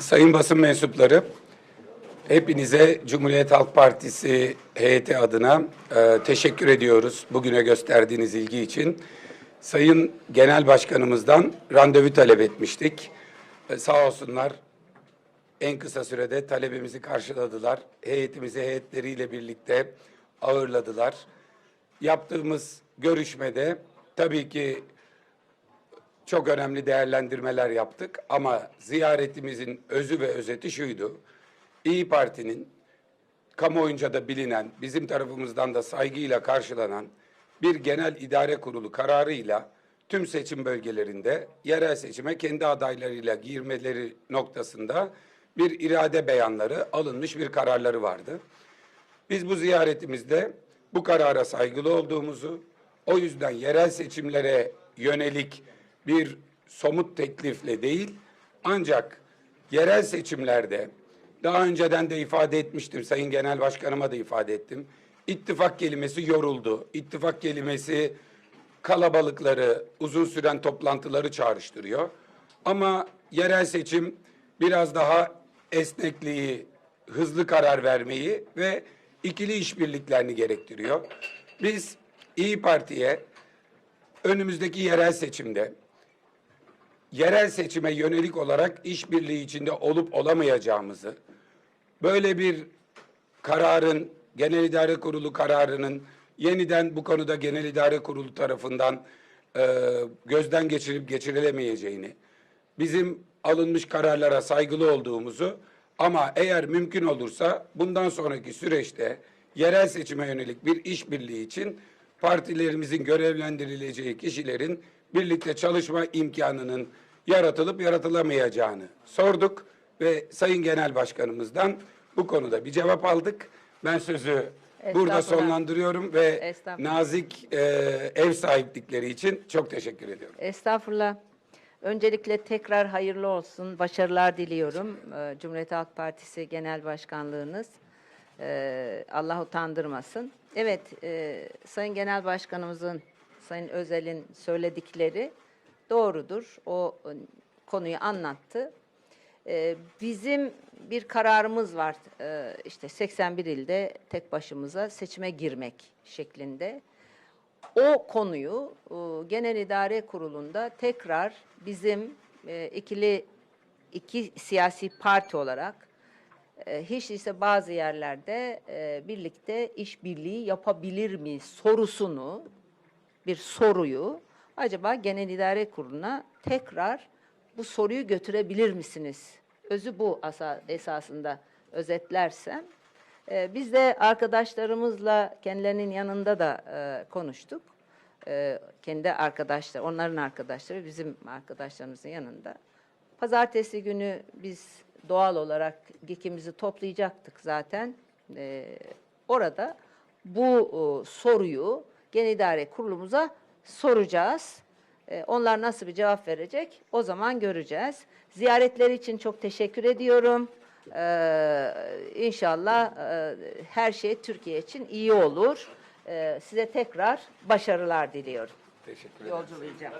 Sayın basın mensupları, hepinize Cumhuriyet Halk Partisi heyeti adına e, teşekkür ediyoruz bugüne gösterdiğiniz ilgi için. Sayın Genel Başkanımızdan randevu talep etmiştik. E, sağ olsunlar en kısa sürede talebimizi karşıladılar. Heyetimizi heyetleriyle birlikte ağırladılar. Yaptığımız görüşmede tabii ki çok önemli değerlendirmeler yaptık ama ziyaretimizin özü ve özeti şuydu. İyi Parti'nin kamuoyunca da bilinen, bizim tarafımızdan da saygıyla karşılanan bir genel idare kurulu kararıyla tüm seçim bölgelerinde yerel seçime kendi adaylarıyla girmeleri noktasında bir irade beyanları alınmış bir kararları vardı. Biz bu ziyaretimizde bu karara saygılı olduğumuzu, o yüzden yerel seçimlere yönelik bir somut teklifle değil, ancak yerel seçimlerde daha önceden de ifade etmiştim, Sayın Genel Başkanıma da ifade ettim. İttifak kelimesi yoruldu. İttifak kelimesi kalabalıkları, uzun süren toplantıları çağrıştırıyor. Ama yerel seçim biraz daha esnekliği, hızlı karar vermeyi ve ikili işbirliklerini gerektiriyor. Biz İyi Parti'ye önümüzdeki yerel seçimde yerel seçime yönelik olarak işbirliği içinde olup olamayacağımızı, böyle bir kararın, Genel İdare Kurulu kararının yeniden bu konuda Genel İdare Kurulu tarafından e, gözden geçirip geçirilemeyeceğini, bizim alınmış kararlara saygılı olduğumuzu ama eğer mümkün olursa bundan sonraki süreçte yerel seçime yönelik bir işbirliği için partilerimizin görevlendirileceği kişilerin birlikte çalışma imkanının yaratılıp yaratılamayacağını sorduk ve Sayın Genel Başkanımızdan bu konuda bir cevap aldık. Ben sözü burada sonlandırıyorum ve nazik e, ev sahiplikleri için çok teşekkür ediyorum. Estağfurullah. Öncelikle tekrar hayırlı olsun, başarılar diliyorum. Ee, Cumhuriyet Halk Partisi Genel Başkanlığınız. Ee, Allah utandırmasın. Evet, e, Sayın Genel Başkanımızın, Sayın Özel'in söyledikleri doğrudur. O e, konuyu anlattı. Ee, Bizim bir kararımız var. Ee, işte 81 ilde tek başımıza seçime girmek şeklinde. O konuyu e, Genel İdare Kurulu'nda tekrar bizim ikili iki siyasi parti olarak hiç ise bazı yerlerde birlikte işbirliği yapabilir mi sorusunu bir soruyu acaba Genel İdare Kurulu'na tekrar bu soruyu götürebilir misiniz? Özü bu esasında özetlersem. Ee, biz de arkadaşlarımızla kendilerinin yanında da e, konuştuk. Ee, kendi arkadaşlar, onların arkadaşları bizim arkadaşlarımızın yanında. Pazartesi günü biz doğal olarak GİK'imizi toplayacaktık zaten. Ee, orada bu soruyu Genel İdare Kurulumuza soracağız. Ee, Onlar nasıl bir cevap verecek o zaman göreceğiz. Ziyaretleri için çok teşekkür ediyorum. Ee, inşallah e, her şey Türkiye için iyi olur. Ee, size tekrar başarılar diliyorum. Teşekkür ederim. Yolculayacağım.